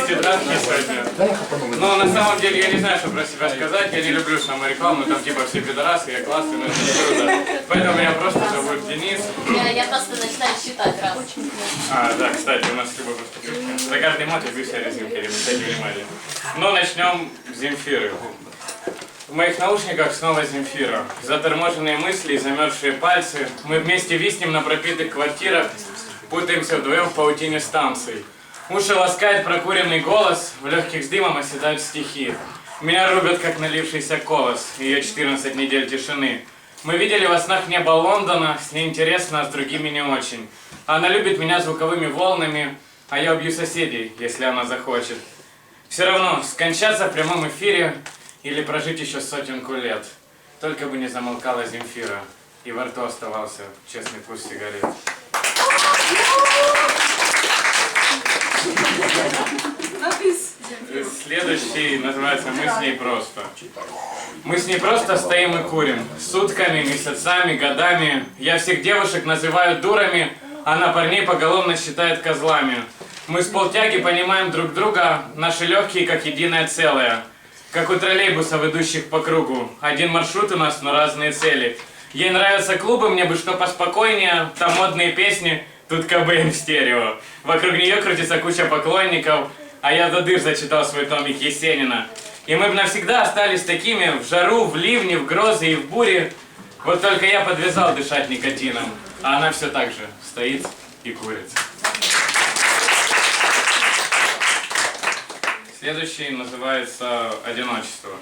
пятитранки сегодня. Но на самом деле я не знаю, что про себя сказать. Я не люблю саморекламу, там типа все пидорасы, я классный, но это не круто. Поэтому меня просто зовут Денис. Я, я просто начинаю считать раз. А, да, кстати, у нас с тобой просто. За каждый мат я бью не обращайте внимания. Но начнем с Земфиры. В моих наушниках снова Земфира. Заторможенные мысли и замерзшие пальцы. Мы вместе виснем на пропитых квартирах, путаемся вдвоем в паутине станций. Уши ласкает прокуренный голос, в легких с дымом оседают стихи. Меня рубят, как налившийся колос, ее 14 недель тишины. Мы видели во снах небо Лондона, с ней интересно, а с другими не очень. Она любит меня звуковыми волнами, а я убью соседей, если она захочет. Все равно, скончаться в прямом эфире или прожить еще сотенку лет. Только бы не замолкала Земфира, и во рту оставался честный вкус сигарет. Следующий называется «Мы с ней просто». Мы с ней просто стоим и курим. Сутками, месяцами, годами. Я всех девушек называю дурами, она парней поголовно считает козлами. Мы с полтяги понимаем друг друга, наши легкие как единое целое. Как у троллейбусов, идущих по кругу. Один маршрут у нас, но разные цели. Ей нравятся клубы, мне бы что поспокойнее. Там модные песни, тут КБМ стерео. Вокруг нее крутится куча поклонников, а я до дыр зачитал свой томик Есенина. И мы бы навсегда остались такими в жару, в ливне, в грозы и в буре. Вот только я подвязал дышать никотином, а она все так же стоит и курит. Следующий называется «Одиночество».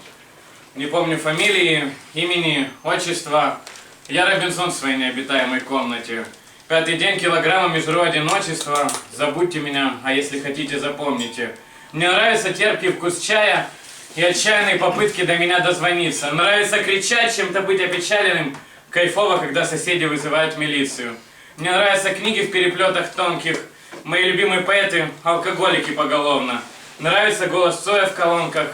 Не помню фамилии, имени, отчества. Я Робинсон в своей необитаемой комнате. Пятый день килограммами жру одиночество. Забудьте меня, а если хотите, запомните. Мне нравится терпкий вкус чая и отчаянные попытки до меня дозвониться. Нравится кричать, чем-то быть опечаленным. Кайфово, когда соседи вызывают милицию. Мне нравятся книги в переплетах тонких. Мои любимые поэты – алкоголики поголовно. Нравится голос Цоя в колонках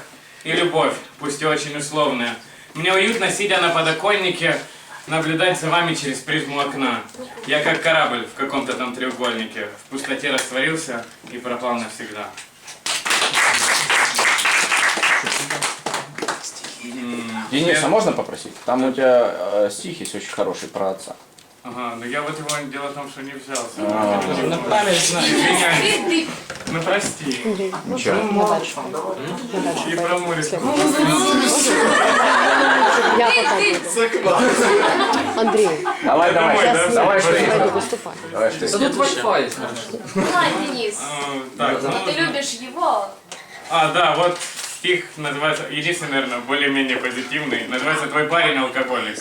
и любовь, пусть и очень условная. Мне уютно, сидя на подоконнике, наблюдать за вами через призму окна. Я как корабль в каком-то там треугольнике, в пустоте растворился и пропал навсегда. М, Дениса след- можно попросить? Там у тебя э, стих есть очень хороший про отца. Ага, но я вот его дело в том, что не взялся. А. На память знаю. Извиняюсь. Ну прости. Ничего. И про море. Я пока. Андрей, Давай, давай, Домой, да? давай, что пойду есть. выступать. Давай, есть. тут Wi-Fi. Давай, Денис. А, Так, Ну, ты любишь его. А, да, вот стих называется, единственный, наверное, более-менее позитивный, называется «Твой парень алкоголик».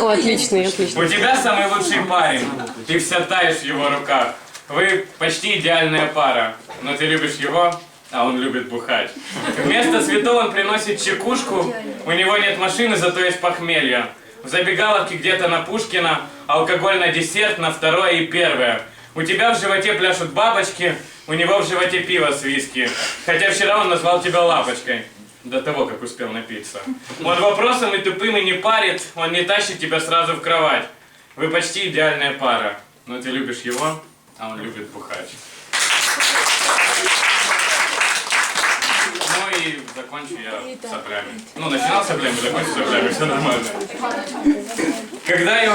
О, отличный, отличный. У тебя самый лучший парень, ты вся таешь в его руках. Вы почти идеальная пара, но ты любишь его, а он любит бухать. Вместо цветов он приносит чекушку, у него нет машины, зато есть похмелье. В забегаловке где-то на Пушкина алкоголь на десерт, на второе и первое. У тебя в животе пляшут бабочки, у него в животе пиво с виски. Хотя вчера он назвал тебя лапочкой. До того, как успел напиться. Он вопросом и тупым и не парит, он не тащит тебя сразу в кровать. Вы почти идеальная пара, но ты любишь его, а он любит бухать. Закончу я соплями. Ну, начинал соплями, закончу соплями, все нормально. Когда я